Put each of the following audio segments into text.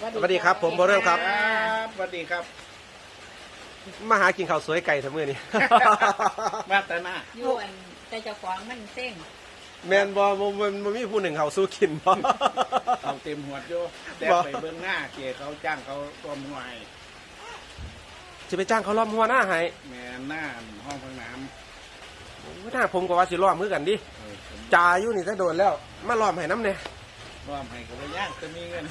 สวัสดีครับผมบ่เริ่มครับครับ สวัสดีครับ มาหากินข้าวสวยไก่ทั้งมื้อนี้มาแต่หน้าอยวนแต่เจ้าของมันเส้งแมนบอมมันมันมีผู้หนึ่งเขาสู้กินบ่เขาเต็มหัวดอยู่แต่บ่ ไปเบื้องหน้าเกเขาจ้างเขาตัวมวยจะไปจ้างเขาล้อมหัวหน้าให้แม่หน้าห้องพักน้หน้าผมก็ว่าสิล้อมมือกันดิำเออผมจ่าอยู่นี่จะโดนแล้ว มาล้อมให้น้ำเนี่ย ร่วมให้กับย่างจะมีเงิน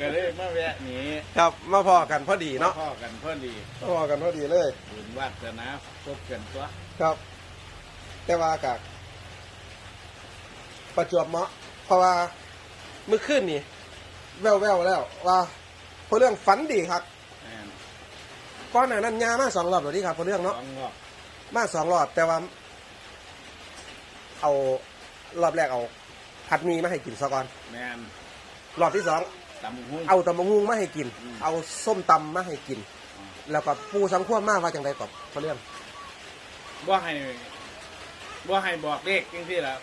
ก็เลยมาแวะหนีครับมาพอกันพอดีเนาะพ่อกันพอดีมาพอกันพอดีเลย บุญวาสนาพบกันตัวครับ แต่ว่ากับประจวบเหมาะ เพราะว่าเมื่อคืนนี่แววแววๆแล้ว ว่าเพราะเรื่องฝันดีครับแม่นก้อนหน้านั้นยามาสองรอบแล้วนี่ครับเพราะเรื่องสเนาะองรอบมาสองรอบแต่ว่า เอารอบแรกเอา ผัดหมีมาให้กินซะก่อนแม่นรอบที่สองตำหุ้ง เอาตำมะงุงมาให้กิน อืม เอาส้มตำมาให้กิน แล้วก็ปูสังขั้วมาว่าจังไดก่อนเขาเรื่องบ่ให้บ่ให้บอกเลขจริงที่แล้ว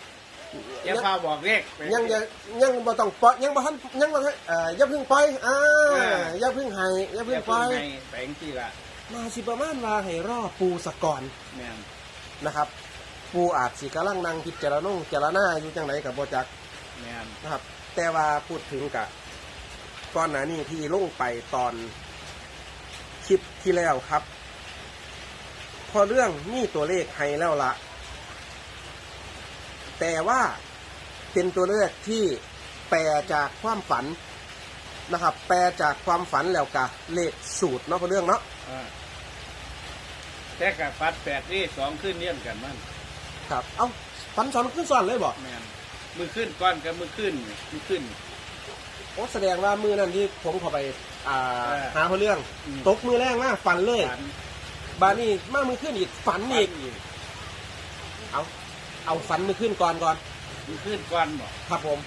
อย่าพาบอกเลขไป ยังยังยังบ่ต้องปล่อยยังบ่ทันยังบ่ทันเอ่ออย่าเพึ่งปล่อยอ่าเอออย่าเพึ่งให้อย่าอเพึ่งย่าปล่เพิ่องยให้ไปจริงที่ละมาสิประมาณว่าให้รอปูสะก่อนแม่นนะครับ ปูอาจสิกำลังนั่งพิจารณาเจารณาอยู่จังไดกับบ่จักแม่นนะครับ แต่ว่าพูดถึงกะก่อนหน้านี้ที่ลงไปตอนคลิปที่แล้วครับ พอเรื่องนี่ตัวเลขให้แล้วละแต่ว่าเป็นตัวเลขที่แปลจากความฝันนะครับ แปลจากความฝันแล้วกะเลขสูตรเนาะพอเรื่องเนาะอ่าแต่กับฟัดแปดนี่สองขึ้นเลี่ยนกันมัน ครับ เอ้าฝันสอนขึ้นสอนเลยบอกแม่นมือขึ้นก้อนกับมือขึ้นมือขึ้น โอ้แสดงว่ามือนั่นที่ผมเข้าไปอ่าเออหาพอเรื่อง อืม ตกมือแรงมากฝันเลย ฝันบานี่มามือขึ้นอีกฝันอีกอีกเอาเอาฝันมือขึ้นก่อนก่อน มือขึ้นก้อนบอกครับผม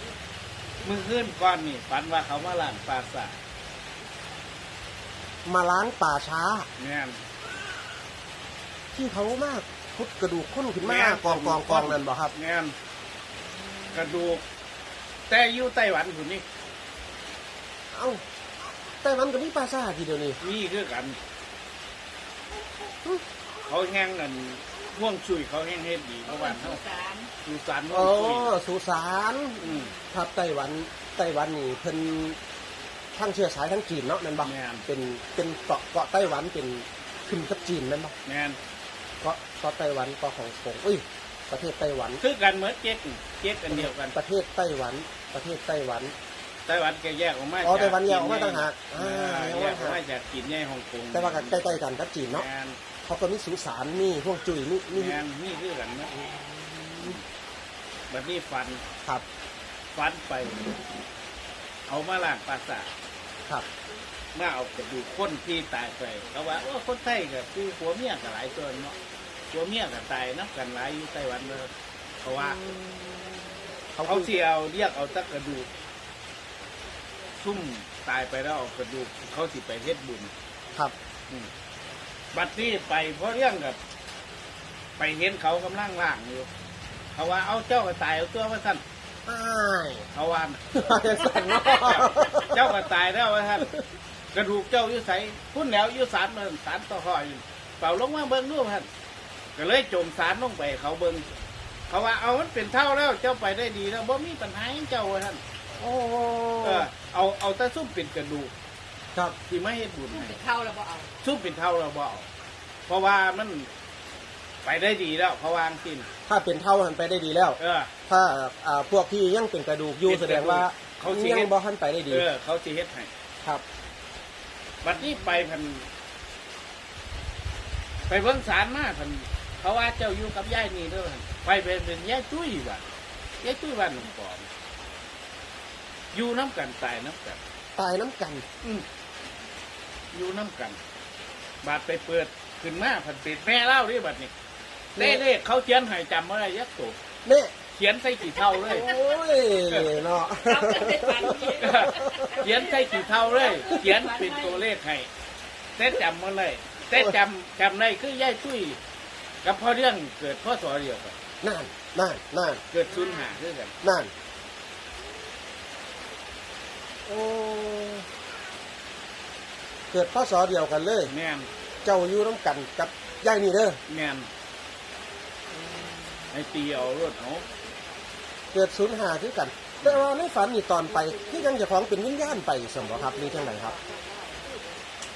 มือขึ้นก้อนนี่ฝันว่าเขามาล้างปลาสาทมาล้างป่าช้าแม่นที่เขามาก พุดกระดูกข้นขึ้นมาแม่น กองกองกองนั่นบอกครับแม่นกระดูก แต่อยู่ไต้หวันคุณนี่เอ้าแต่มันก็มีป่าช้าทีเดียวนี่มีคือกัน เขาแห้งกันห่วงชุยเขาแห้งเฮ็ดดีเพราะว่าสุเขาสานสุสานห่วโอ้งชุยสุสานอืม ครับไต้หวันไต้หวันนี่เพิ่นทั้งเชื้อสายทั้งจีนเนาะนั่นบ่แม่น เป็นเป็นเกาะเกาะไต้หวันเป็นขึ้นกับจีนนั่นบ่แม่นเกาะเกาะไต้หวันเกาะของผมอุ้ยประเทศไต้หวัน คือกันเหมือนเจ๊กเจ๊กกันเดียวกัน ประเทศไต้หวัน ประเทศไต้หวัน ไต้หวันแกแยกออกมาอ๋อจากไต้หวันแยกออกมาต่างหากอ่าอ่าแยกออกมาจากจีนแยกฮ่องกงแต่ว่าก็ใกล้ๆกันกับจีนเนาะแม่นเขาก็มีสุสานมีพวกจุยมีมีแม่นนี่คือกันนะแบบนี้ฟันครับฟันไป เอามาล้างปลาสาทครับเมื่อเอากระดูกคนที่ตายไปเขาว่าโอ้คนไทยกับคือผัวเมียกับหลายตัวเนาะผัวเมียกับตายนับกันหลายอยู่ไต้หวันเลยเพราะว่า เขาเขาคือที่เอาเรียกเอาแตักกระดูกซุ่มตายไปแล้วเอากระดูกเขาสิไปเฮ็ดบุญครับอืมบัดนี้ไปเพราะเรื่องกับ ไปเห็นเขากำลังล่างอยู่ เขาว่าเอาเจ้าก็ตายเอาตัวมาท่านอ้ายเขาว่าจะสั่นเนาะ เจ้าก็ตายแล้วว่าท่าน กระดูกเจ้าอยู่ใสพุ่นแล้วอยู่สารมันสารต่อหอยเป่าลงมาเบิ้งรูปท่านก็เลยจมสารลงไปเขาเบิ้งเขาว่าเอามันเป็นเท่าแล้วเจ้าไปได้ดีแล้วบ่มีปัญหาหยังเจ้าว่าท่านโอ้เออเอาเอาแต่ซุ่มเป็นกระดูกครับที่ไม่เฮ็ดบุญมันให้จะเข้าแล้วบ่เอาซุ่มเป็นเท่าเราบ่เอาเพราะว่ามันไปได้ดีแล้วเขาวาจังสินถ้าเป็นเท่าหันไปได้ดีแล้วเออถ้าอ่าพวกที่ยังเป็นกระดูกอยู่เป็นแสกระดูกดงว่าเขาสิยัเฮ็ดงบ่หันไปได้ดี เออ เขาสิเฮ็ดให้ครับ บัดนี้ไปพัน ไปเบิ่งศาลมาพันเขาว่าเจ้าอยู่กับยายนี่เด้อพันไปเป็นเป็นยายตุ้ยว่ะยายตุ้ยบ้านหนองปอมอยู่น้ำกันตายน้ำกัน ตายน้ำกันอืมอยู่น้ำกัน บาดไปเปิดขึ้นมาพันเป็ดแม่เล่าดิบัดนี้เลขเลขเขาเขียนให้จำอะไรยักษ์โตเนี่ยเขียนใส่กี่เท่าเลย โอ้ยเนาะเอากันไปฝันอีกเขียนใส่กี่เท่าเลย เขียนเป็นตัวเลขให้แต่จำมาเลยแต่จำจำได้คือย่ายตุ้ยกับพ่อเรื่องเกิดพ่อสอเดียวกันนั่นนั่นนั่นเกิดชุนหาคือกันนั่นโอ้เกิดพศเดียวกันเลยแม่นเจ้าอยู่น้ำกันกับยายนี่เด้อแม่นให้ตีเอารถเอา เกิดศูนย์หาคือกัน แต่ว่าในฝันนี่ตอนไปที่ยังเจะของเป็นวิญญาณไปสมบ่ครับนี่จังไหนครับ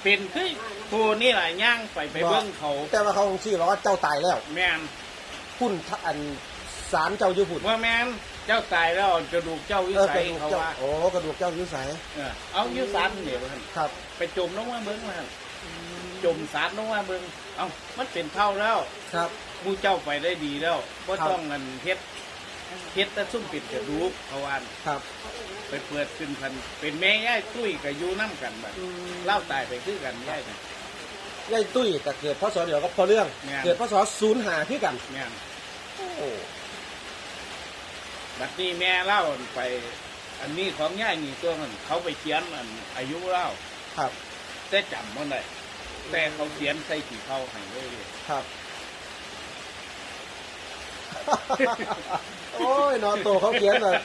เป็นคือผู้นี่แหละย่างไปไปเบิ้งเขา แต่ว่าเขาคงชี้ว่าเจ้าตายแล้ว แม่นพุ่นทะอันสารเจ้าอยู่พุ่นว่าแม่นเจ้าตายแล้วกระดูกเจ้าวิเออสักยระดูกเขาเจ้าว่าโอ้กระดูกเจ้าอยู่ไสเออเอาอยุสารเดี๋ยวท่านครับ ไปจมลงมาเบิ้งมาจมสารลงมาเบิ้งเอามันเป็นเท่าแล้ว ครับหมูเจ้าไปได้ดีแล้วก็ครับต้องเงินเฮ็ด เฮ็ดแต่ซุ่มปิดกระดูกเขาวาอันครับ ไปเปิดขึ้นพันเป็นแม่ย่ายตุ้ยกับยูน้ำกันแบบเล่าตายไปคือกันย่ายเนี่ยยายตุ้ยก็เกิดพศเดียวกับพอเรื่อง แม่น เกิดพศศูนย์หาคือกัน เนี่ยโอ้บัดนี้แม่เล่าไป อันนี้ของย่ายนี่ตัวมันเขาไปเขียนอันอายุเล่าครับแต่จำมันได้แต่เขาเขียนใส่กี่เขาให้เลยเลยครับ โอ้ยนอนโตเขาเขียนเลย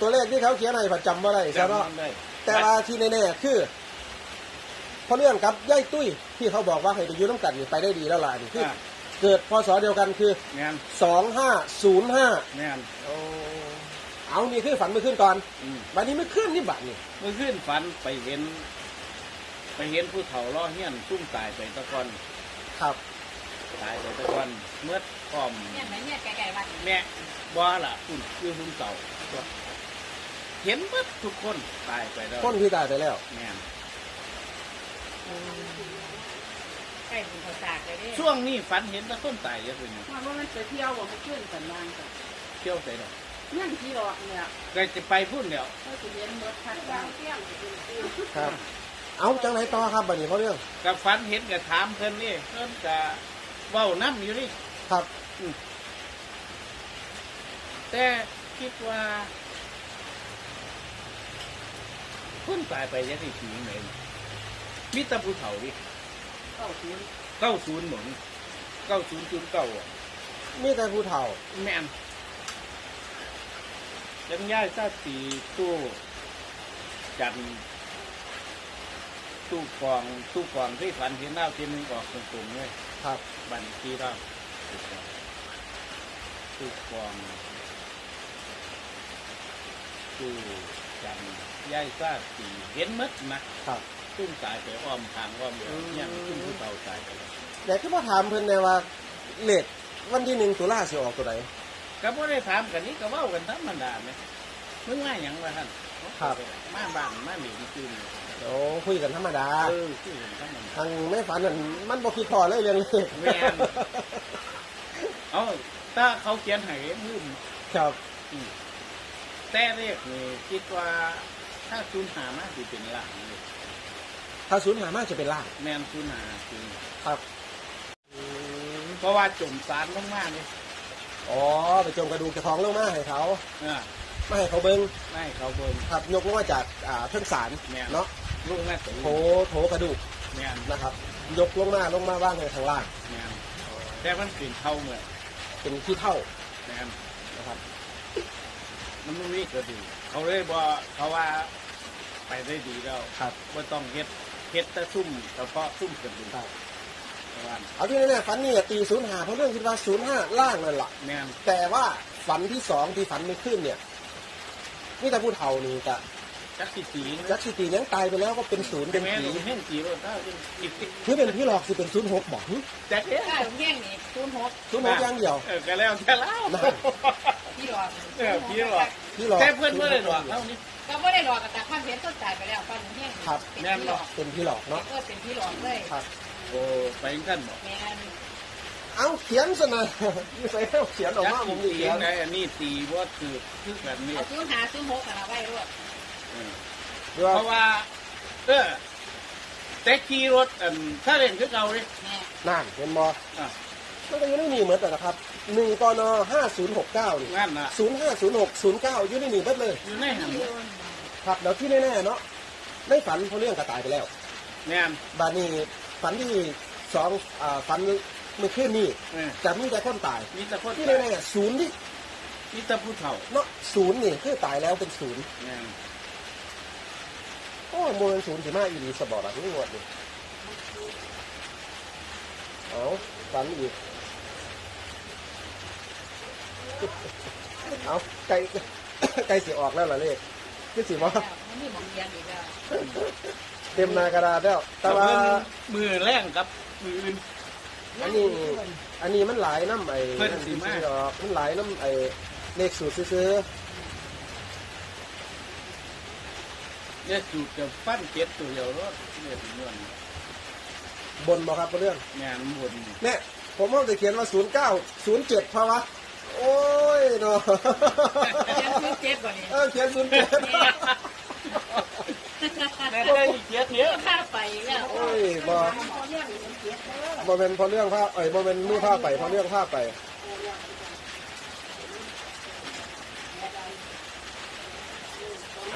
ตัวเลขที่เขาเขียนให้ประจำว่าไรใช่จำเนาะมันได้แต่ว่าที่แน่ๆคือพอเรื่องกับยายตุ้ยที่เขาบอกว่าให้ไปอยุ่น้ำกันนี่ไปได้ดีแล้วล่ะนี่คืออะเกิดพศเดียวกันคือแม่นสองห้าศูนย์ห้าแม่นเอานี่คือฝันเมื่อคืนก่อนอืมวันนี้ไม่ขึ้นนี่บัตรนี่เมื่อคืนฝันไปเห็น ไปเห็นผู้เฒ่าล้อเฮียนซุ่มตายไปตะกอนครับ ตายไปตะกอนเมื่อก่อมเนี่ยไหนเนี่ยไก่ๆวัดแม่บ่ล่ะคุณคือคุณเก่าเห็นหมดทุกคนตายไปแล้วคนที่ตายไปแล้ว แม่นไก่เป็นข้าวสากเลยเด้ช่วงนี้ฝันเห็นแต่คนตายเยอะเลยว่าว่ามันไปเที่ยวว่ามันขึ้นสันลางกันเที่ยวใส่ดอกนั่นที่หลอกเนี่ยก็จะไปพุ่นเดียวก็จะเรียนรถพัดดาวเที่ยงครับ เอาจังไหนต่อครับบัดนี้เพราะเรื่องกับฝันเห็นกับถามเพิ่นนี่เพิ่นก็ เว้าน้ำอยู่นี่ครับ แต่คิดว่าคนตายไปยังที่ผีไหนมีแตะผู้เฒ่าดิเข้าถึงเก้าศูนย์หมดเก้าศูนย์ศูนย์เก้าอะมีแต่ผู้เฒ่าแม่นยังย้ายซาตีตู้จันทร์ตู้กองตู้กองที่ฝันเห็นหน้าทีนึงออกตรงๆเลย ครับบันที่เราตู้กองตู้จันทร์ย้ายซาตีเห็นหมดนะครับตุ้มตายไปอ้อมทางอ้อมเดียวยังตุ้มผู้เต่าตายไปแล้วแต่ก็มาถามเพิ่นในว่าเลขวันที่หนึ่งตุลาสิออกตัวไหนก็บ่ได้ถามกันนี้ก็เว้ากันธรรมดาไหมมึงมาหยังวะท่านครับมาบ้านมาหลีจืน โอ้คุยกันธรรมดาเออคือเห็นธรรมดาทางไม่ฝันนั่นมันบอกคิดพอเลยเรื่องเลขแม่น เอาถ้าเขาเขียนให้ลืมครับแต่เลขนี่คิดว่าถ้าศูนย์หามาสิเป็นล่างเลยถ้าศูนย์หามากจะเป็นล่างแม่นศูนย์หาจริงครับอืมเพราะว่าจมสารลงมาเลยอ๋อไปจมกระดูกกระท้องลงมาให้เขาเออไม่ให้เขาเบิ้งไม่ให้เขาเบิ่ง ครับยกลงมาจากอ่าเทิงสารแม่น เนาะ ลูกแม่ตีโถโถกระดูกแม่นนะครับ ยกลงมาลงมาว่างในข้างล่างแม่นแต่มันเป็นเท่าเหมือนเป็นที่เท่าแม่นนะครับ มันไม่มีกระดูกเขาเลยบอกเขาว่าไปได้ดีแล้วครับว่าต้องเฮ็ดเฮ็ดแต่ซุ่มเฉพาะซุ่มกระดูกครับประมาณเอาที่แน่ๆฝันนี่ตีศูนย์หาเพราะเรื่องคิดว่าศูนย์ห้าล่างนั่นแหละแม่นแต่ว่าฝันที่สองที่ฝันไม่ขึ้นเนี่ยนี่แต่พูดเท่านี่กะ จักสิตียักษ์สิตียังตายไปแล้วก็เป็นศูนย์เป็นแม่นผีเห็นตีว่าถ้าเป็นจิตติคือเป็นพี่หลอกสิเป็นศูนย์หกบอกหึจักเอ๊ะถ้าเงี้ยนี่ศูนย์หกศูนย์หกอย่างเดียว เออก็แล้วแต่แล้ว นะ พี่หลอกเออพี่หลอก พี่หลอกแต่เพื่อนเพื่อนเลยหรอกเท่านี้ ก็ไม่ได้หลอกกับแต่ความเห็นต้นตายไปแล้วตอนเงี้ยนี่ครับ เป็นแม่นพี่หหรลออกเป็นพี่หลอกเนาะเนาะก็เป็นพี่หลอกเลยครับ โอ้ไปท่านบอกแม่นเอาเขียนซะหน่อยไม่ใส่เอาเขียนออกจักมาผสิมจะตีเขียนไงอันนี้ตีว่าคือคือแบบนี้เอาศูนย์หาศูนย์หกกันเอาไว้ด้วย เออหรือว่าเพราะว่า เออแต่ขี่รถอันถ้าเล่นคือเก่าเลยแม่นั่นเป็นบออะ มันก็ยังไม่มีเหมือนกันนะครับหนึ่งกนห้าศูนย์หกเก้านี่งั้นน่ะ ศูนย์ห้าศูนย์หกศูนย์เก้าอยู่ในนี่เบิดเลย อยู่ในหันครับแล้วที่แน่ๆเนาะในฝันเขาเรื่องกระตายไปแล้ว แม่นบาดนี้ฝันที่สองอ่าฝันเมื่อคืนนี้เออจะมีแต่คนตาย มีแต่คนที่ตายแน่ๆศูนย์นี่มีแต่ผู้เฒ่าเนาะศูนย์นี่คือตายแล้วเป็นศูนย์แม่น โอ้โมเป็นศูนย์สิมาอีหลีสบอร์ดนี่หมดนี่เอาฝันอีกเอาไก่ไก่สีออกแล้วเหรอเลขคือสีมอมันมีหมองเรียนอีกแล้วเต็มหนากระดาษแล้วแต่ว่ามือแรงครับ มืออื่น อันนี้ อันนี้มันหลายน้ำไอ้เพิ่นสิมา ดอกมันหลายน้ำไอ้เลขสูตรซื้อ เนี่ยจูดกับฟันเก็ดตัวเดียวรถเนี่ยถึงเงินๆบนบอกครับเรื่องงานบนเนี่ยผมเอาแต่เขียนว่าศูนย์เก้าศูนย์เจ็ดพอวะโอ้ยเนาะเรียนซื้อเจ็บกว่านี้เออเขียนศูนย์เจ็ดแต่ได้เก็ดเนี้ยค่าไปอีกแล้วโอ้ยบอบ่เป็นพอเรื่องภาพเอ้ยบ่เป็นมือภาพไปพอเรื่องภาพไป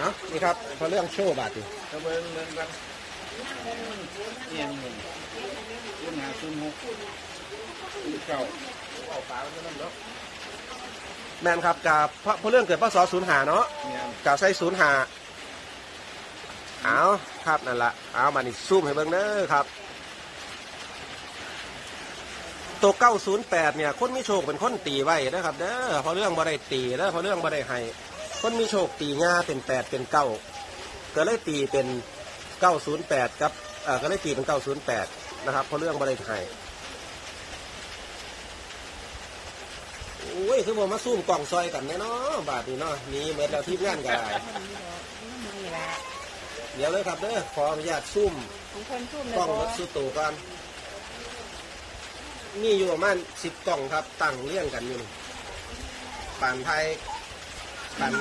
เอานี่ครับพอเรื่องโชว์บาทดิตะเบิงเบิงกันเอียงหนึ่งศูนย์ห้าศูนย์หกศูนย์เก้าแมนครับกับพระพอเรื่องเกิดพศศูนย์หาเนาะเนี่ยกับใช้ศูนย์หาเอาครับนั่นละเอามานี่ซูมให้เบิ่งเด้อครับ ตัวเก้าศูนย์แปดเนี่ยคนมีโชคเป็นคนตีไว้นะครับเด้อพราะเรื่องบ่ได้ตีเด้อพราะเรื่องบ่ได้ให้ คนมีโชคตีง่าเป็นแปดเป็นเก้าก็เลยตีเป็นเก้าศูนย์แปดครับเอ่อก็เลยตีเป็นเก้าศูนย์แปดนะครับ เพราะเรื่องบ่ได้ให้โอ้ยคือผมมาซูมกล่องซอยกันแน่เนาะบาทนี้เนาะมีเหมือนเราทีมงานกันได้เดี๋ยวเลยครับเด้อขออนุญาตซูมของคนชุ่มกล้องรถสุตูก่อนมีอยู่ประมาณสิบกล่องครับตั้งเรียงกันอยู่นี่ป่านไทย ป่าน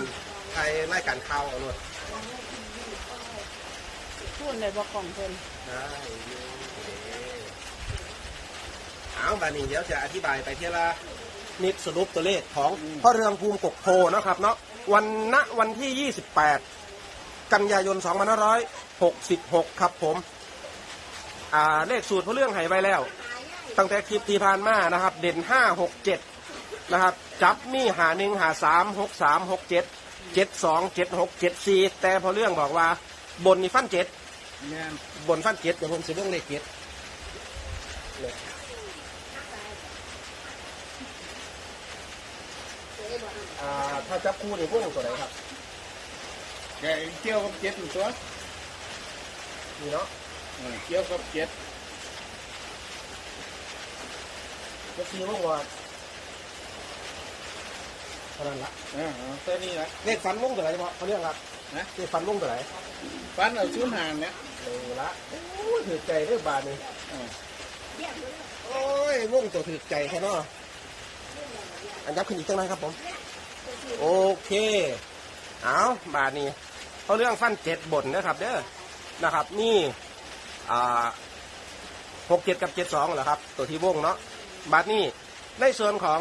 ไทยไล่การเข้าเอาหน่อยชุ่มเลยบอกกล่องเพิ่นได้อยู่เอาบานี้เดี๋ยวจะอธิบายไปเที่ยวละนิดสรุปตัวเลขของพ่อเรืองภูมิกกโพนะครับเนาะวันณวันที่ 28 กันยายน 2566 ครับผม อ่าเลขสูตรพ่อเรื่องใหายไปแล้ว ตั้งแต่คลิปที่ผ่านมานะครับ เด่นห้าหกเจ็ด นะครับ จับมีหาหนึ่งหาสามหกสามหกเจ็ดเจ็ดสองเจ็ดหกเจ็ดสี่แต่พอเรื่องบอกว่า บนนี่ฟันเจ็ดงานบนฟันเจ็ดเดี๋ยวผมจะเรื่องเลขเจ็ดเนี่ยอ่าถ้าจับคู่ในพวกตัวไหนครับแกเกี่ยวกับเจ็ดอยู่ตัวนี่เนาะเออเกี่ยวกับเจ็ดจะซีพวกว่า เท่านั้นละเออเอาตัวนี้ละเลขฟันวงตัวไหนเพราะเขาเรื่องครับนะเลขฟันวงตัวไหนฟันเอาศูนย์ห้าเนี่ยเออละโอ้ยถือใจเรื่องบาทนี่เออโอ้ยวงตัวถือใจแค่นออันยับขึ้นอีกจังไรครับผม โอเค เอาบาทนี้เขาเรื่องฟันเจ็ดบนนะครับ เด้อนะครับ นี่อ่าหกเจ็ดกับเจ็ดสองเหรอครับ ตัวที่วงเนาะบาทนี้ในส่วนของ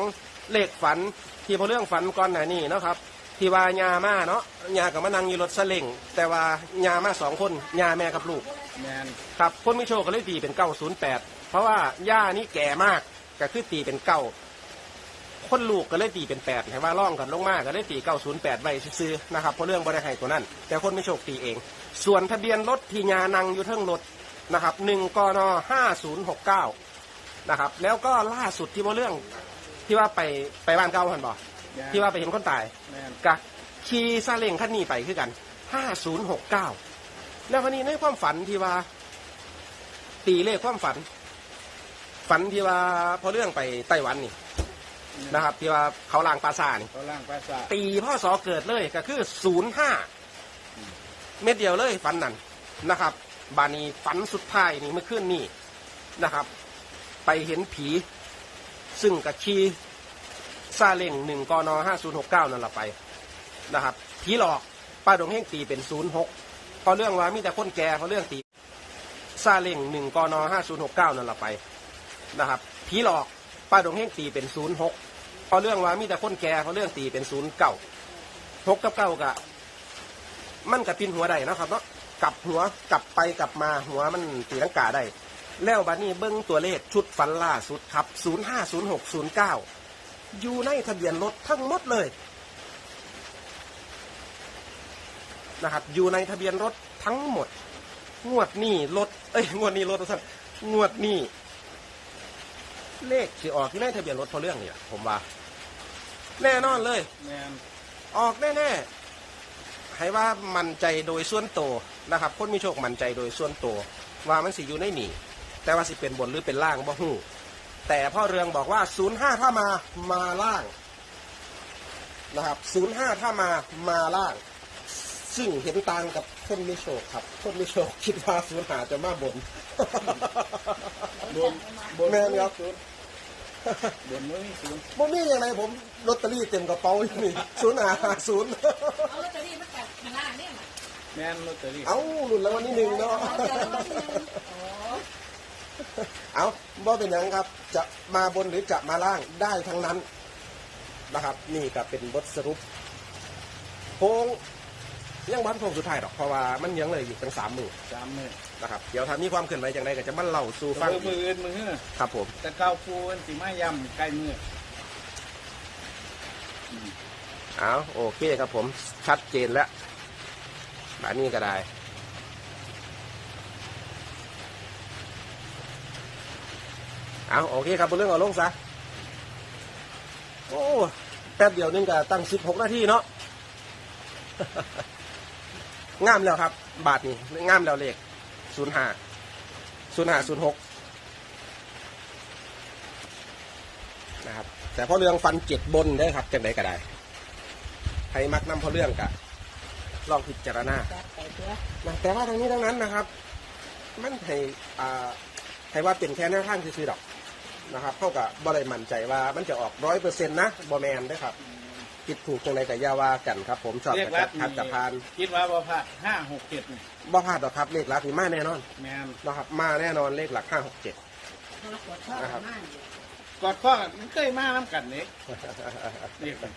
เลขฝัน ที่พอเรื่องฝันก่อนหน้านี้เนาะครับ ที่ว่ายามาเนาะยากับมานั่งอยู่รถสเล็งแต่ว่ายามาสองคนยาแม่กับลูกงานครับคนไม่โชคก็เลยตีเป็นเก้าศูนย์แปดเพราะว่าย่านี่แก่มากก็คือตีเป็นเก้าคนลูกก็เลยตีเป็นแปดให้ว่าร่องกันลงมากก็เลยตีเก้าศูนย์แปดไว้ซื้อๆนะครับเพราะเรื่องบริหารตัวนั้น แต่คนไม่โชคตีเอง ส่วนทะเบียนรถที่ยานังอยู่เทิงรถนะครับหนึ่งกนห้าศูนย์หกเก้านะครับแล้วก็ล่าสุดที่ว่าเรื่อง ที่ว่าไปไปบ้านเก่าหันบอกงานที่ว่าไปเห็นคนตายงานกะขี่ซาเล้งคันนี้ไปคือกัน5069แล้ววันนี้ในความฝันที่ว่า ตีเลขความฝัน ฝันที่ว่าพอเรื่องไปไต้หวันนี่นะครับ ที่ว่าเขาลางปราสาทนี่เขาล่างภาษาทตีพ่อสอเกิดเลยก็คือ05เม็ดเดียวเลยฝันนั่นนะครับ บานีฝันสุดท้ายนี่เมื่อคืนนี่นะครับ ไปเห็นผี ซึ่งกับชีซาเล้งหนึ่งกนห้าศูนย์หกเก้านั่นละไปนะครับผีหลอกป้าดงเฮงตีเป็นศูนย์หกพอเรื่องว่ามีแต่คนแก่พอเรื่องตีซาเล้งหนึ่งกนห้าศูนย์หกเก้านั่นละไปนะครับผีหลอกป้าดงเฮงตีเป็นศูนย์หกพอเรื่องว่ามีแต่คนแก่พอเรื่องตีเป็นศูนย์เก้าหกกับเก้ากะมันกับปินหัวได้นะครับเนาะกลับหัวกลับไปกลับมาหัวมันตีลังกาได้ แล้วบัดนี้เบิ้งตัวเลขชุดฟันล่าสุดครับ 050609 อยู่ในทะเบียนรถทั้งหมดเลยนะครับ อยู่ในทะเบียนรถทั้งหมด งวดนี้รถ เอ้ย งวดนี้รถสั้นงวดนี้ เลขที่ออกที่ในทะเบียนรถเพราะเรื่องเนี่ยผมว่า แน่นอนเลย แมนออกแน่ๆให้ว่ามั่นใจโดยส่วนตัวนะครับ คนมีโชคมั่นใจโดยส่วนตัวว่ามันสิอยู่ในหนี แต่ว่าสิเป็นบนหรือเป็นล่างบ่ฮู้แต่พ่อเรืองบอกว่า 05 ถ้ามามาล่างนะครับ 05 ถ้ามามาล่าง ซึ่งเห็นต่างกับคนมีโชคครับ คนมีโชคคิดว่า05จะมาบน บนบนแม่นครับศูนย์บนไม่มีศูนย์บ่มีอย่างไรผมลอตเตอรี่เต็มกระเป๋าอยู่นี่0 5 0เอาลอตเตอรี่มาจากข้างล่างเนี่ยมาแมนลอตเตอรี่เอ้าหลุดแล้ววันนี้หนึ่งเนาะ เอาเจอแล้ววันที่หนึ่งโอ้ เอาบ่เป็นหยังครับ จะมาบนหรือจะมาล่างได้ทั้งนั้นนะครับ นี่ก็เป็นบทสรุปโค้งยังวันโค้งสุดท้ายหรอกเพราะว่ามันยังเลยอยู่ตั้งสามมือสามมือนะครับเดี๋ยวถ้ามีความเคลื่อนไหวอย่างไรก็จะมาเล่าสู่ฟังเออมืออื่นมือฮื้อครับผม แต่เก้าฟูมันสิมายำใกล้มือเอาโอเคครับผมชัดเจนแล้วแบบนี้ก็ได้ เอาโอเคครับบนเรื่องเอาลงซะโอ้แป๊บเดียวนึงก็ตั้งสิบหกนาทีเนาะงามแล้วครับ บาทนี้งามแล้วเลขศูนย์ห้าศูนย์ห้าศูนย์หกนะครับ แต่พอเรื่องฟันเจ็ดบนได้ครับจังไดก็ได้ใครมักนำพอเรื่องกะลองพิจารณาแต่ว่าทั้งนี้ทั้งนั้นนะครับ มันให้อ่าให้ว่าเป็นแค่แนวทางซื่อดอก นะครับเท่ากับบริมั่นใจว่ามันจะออกร้อยเปอร์เซ็นต์นะบอแมนได้อครับคิดถูกตรงไหนกับยาว่ากันครับ ผมชอบเรียกกระรัจัดดขัดกับพานคิดว่าบ่พลาดห้าหกเจ็ดนี่บ่พลาดหรอกครับเลขหลักนี่มาแน่นอนแมนนะครับมาแน่นอนเลขหลักห้าหกเจ็ดเราปวดท้องมากอยู่กอดข้อกันมันเคยมาน้ำกันนี่เรียกกัน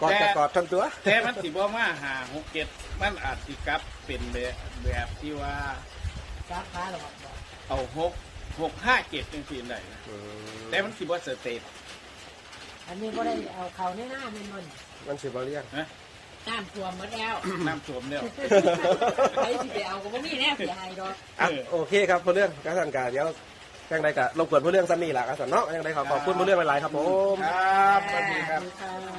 กอดจะกอดทั้งตัวแต่มันสิบ่มาหาหกเจ็ดมันอาจสิกลับเป็นแบบแบบที่ว่าฟ้าฟ้าหรอกบอกเอาหก หกห้าเจ็ดจังสี่ได้นะอืมแต่มันสิบ่สเตตอันนี้ก็ได้เอาเขาในหน้าเมนบนมันสิบเรียงนะน้ำท่วมหมดแล้วน้ำท่วมเนี่ยใครสิไปเอาก็บ่มีแน่เสียหายดอก อะเออโอเคครับพอเรื่องกระสันกาเดี๋ยวยังไงก็รบกวนพอเรื่องซ้ำนี่แหละกระสันเนาะยังไงขอขอบคุณพอเรื่องหลายๆครับผม ครับสวัสดีครับค่ะ